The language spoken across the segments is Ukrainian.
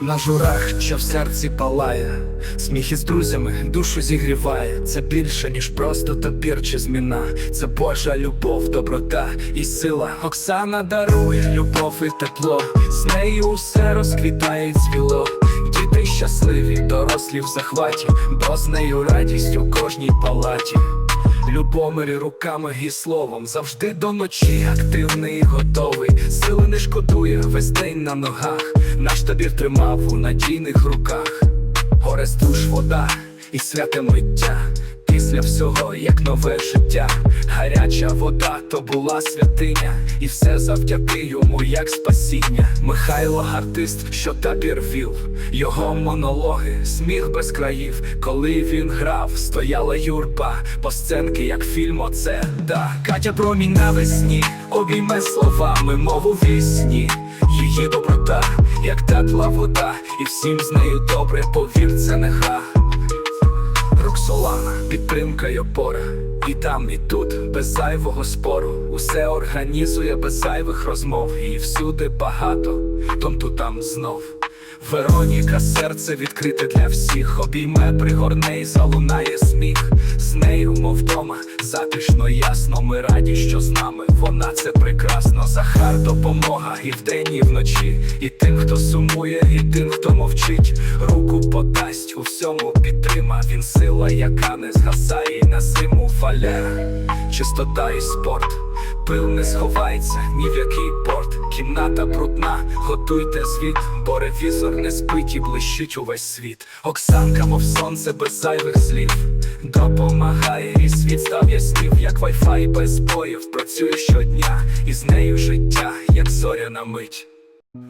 На журах, що в серці палає, сміх із друзями душу зігріває. Це більше, ніж просто топір чи зміна. Це Божа любов, доброта і сила. Оксана дарує любов і тепло. З нею усе розквітає і цвіло. Діти щасливі, дорослі в захваті, бо з нею радість у кожній палаті. Любомирі руками і словом завжди до ночі активний готовий. Сили не шкодує весь день на ногах. Наш табір тримав у надійних руках. Горе душ вода і святе миття. Після всього, як нове життя, гаряча вода то була святиня, і все завдяки йому, як спасіння. Михайло артист, що табір вів, його монологи, сміх без країв. Коли він грав, стояла юрба, по сценки, як фільм, оце да. Катя промінь навесні, обійме словами, мову вісні. Її доброта, як тепла вода, і всім з нею добре, повір, це не гра. Роксолана, підтримка й опора. І там, і тут, без зайвого спору. Усе організує без зайвих розмов. І всюди багато, том тут там знов. Вероніка, серце відкрите для всіх. Обійме, пригорне і залунає сміх. З нею, мов вдома, затишно, ясно. Ми раді, що з нами. Вона це прекрасно. Захар допомога і вдень, і вночі. І тим, хто сумує, і тим, хто мовчить. Руку подасть у всьому підтрима. Він сила, яка не згасає на зиму валера. Чистота і спорт. Пил не сховається ні в який порт. Кімната брудна, готуйте звіт, бо ревізор не спить і блищить увесь світ. Оксанка, мов сонце без зайвих слів. Допомагає, і світ став яснів, як вайфай без боїв. Працює щодня, і з нею життя, як зоряна мить.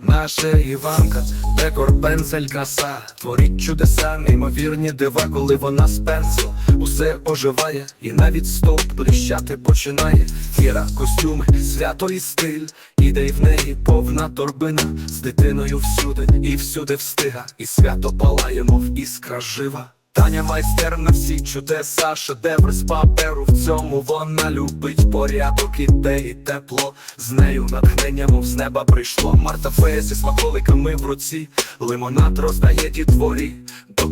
Наша Іванка, декор пензель краса. Творить чудеса, неймовірні дива, коли вона з пензлу. Усе оживає, і навіть стовп блищати починає. Віра, костюми, свято і стиль. Іде й в неї повна торбина. З дитиною всюди і всюди встига. І свято палає, мов іскра жива Таня майстер на всі чудеса, шедевр з паперу в цьому вона любить порядок іде тепло. З нею натхнення, мов з неба прийшло. Марта фея зі смаколиками в руці, лимонад роздає дітворі.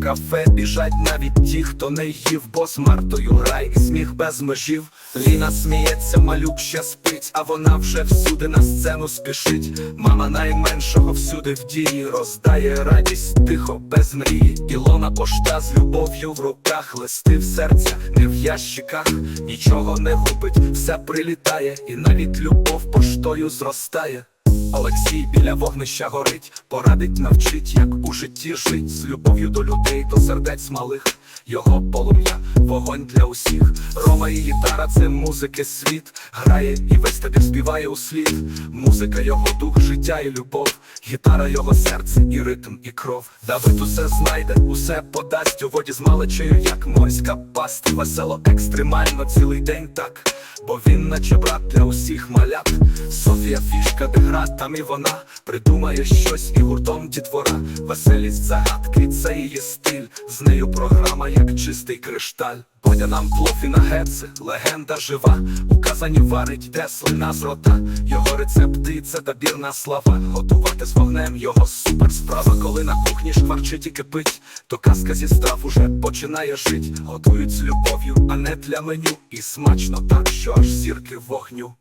Кафе біжать навіть ті, хто не їв, бо з Мартою грай і сміх без межів. Ліна сміється, малюк ще спить, а вона вже всюди на сцену спішить. Мама найменшого всюди в дії роздає радість тихо, без мрії. Ілона пошта з любов'ю в руках, листи в серця, не в ящиках, нічого не губить, все прилітає, і навіть любов поштою зростає. Олексій біля вогнища горить, порадить, навчить, як у житті жить з любов'ю до людей, до сердець малих. Його полум'я, вогонь для усіх. Рома і гітара це музики світ. Грає і весь тобі співає у слід. Музика його дух, життя і любов. Гітара його серце, і ритм, і кров. Давид усе знайде, усе подасть у воді з малечею, як морська пасть. Весело, екстремально, цілий день так. Бо він наче брат для усіх малят. Софія фішка, де гра, там і вона придумає щось і гуртом дітвора. Веселість загадки, це її стиль. З нею програма, як чистий кришталь. Бодя нам плов і нагетси, легенда жива. У казані варить, де слина з рота. Його рецепти це добірна слава. Готувати з вогнем його супер справа. Коли на кухні шкварчить і кипить, то казка зі страв уже починає жить. Готують з любов'ю, а не для меню. І смачно так, що аж зірки вогню.